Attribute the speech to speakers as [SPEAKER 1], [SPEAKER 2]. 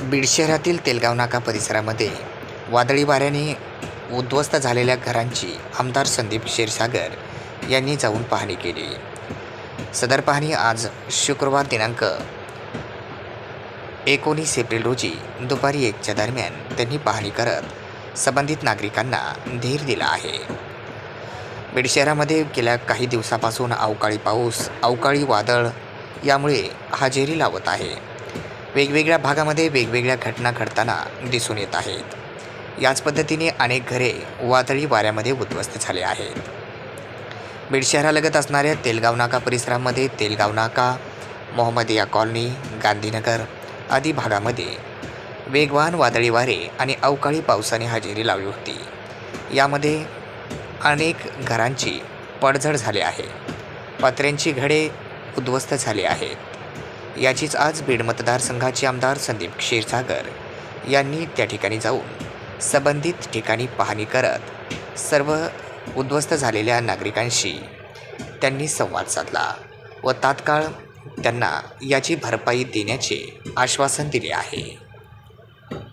[SPEAKER 1] बीड शहरातील तेलगाव नाका परिसरामध्ये वादळी वाऱ्याने उद्ध्वस्त झालेल्या घरांची आमदार संदीप क्षीरसागर यांनी जाऊन पाहणी केली. सदर पाहणी आज शुक्रवार दिनांक एकोणीस एप्रिल रोजी दुपारी एकच्या दरम्यान त्यांनी पाहणी करत संबंधित नागरिकांना धीर दिला आहे. बीड शहरामध्ये गेल्या काही दिवसापासून अवकाळी पाऊस अवकाळी वादळ यामुळे हजेरी लावत आहे. वेगवेगळ्या भागामध्ये वेगवेगळ्या घटना घडताना दिसून येत आहेत. याच पद्धतीने अनेक घरे वादळी वाऱ्यामध्ये उद्ध्वस्त झाले आहेत. बीड शहरालगत असणाऱ्या तेलगाव नाका परिसरामध्ये तेलगाव नाका मोहम्मदिया कॉलनी गांधीनगर आदी भागामध्ये वेगवान वादळी वारे आणि अवकाळी पावसाने हजेरी लावली होती. यामध्ये अनेक घरांची पडझड झाली आहे. पत्र्यांची घडे उद्ध्वस्त झाली आहेत. याचीच आज बीड मतदारसंघाचे आमदार संदीप क्षीरसागर यांनी त्या ठिकाणी जाऊन संबंधित ठिकाणी पाहणी करत सर्व उद्ध्वस्त झालेल्या नागरिकांशी त्यांनी संवाद साधला व तात्काळ त्यांना याची भरपाई देण्याचे आश्वासन दिले आहे.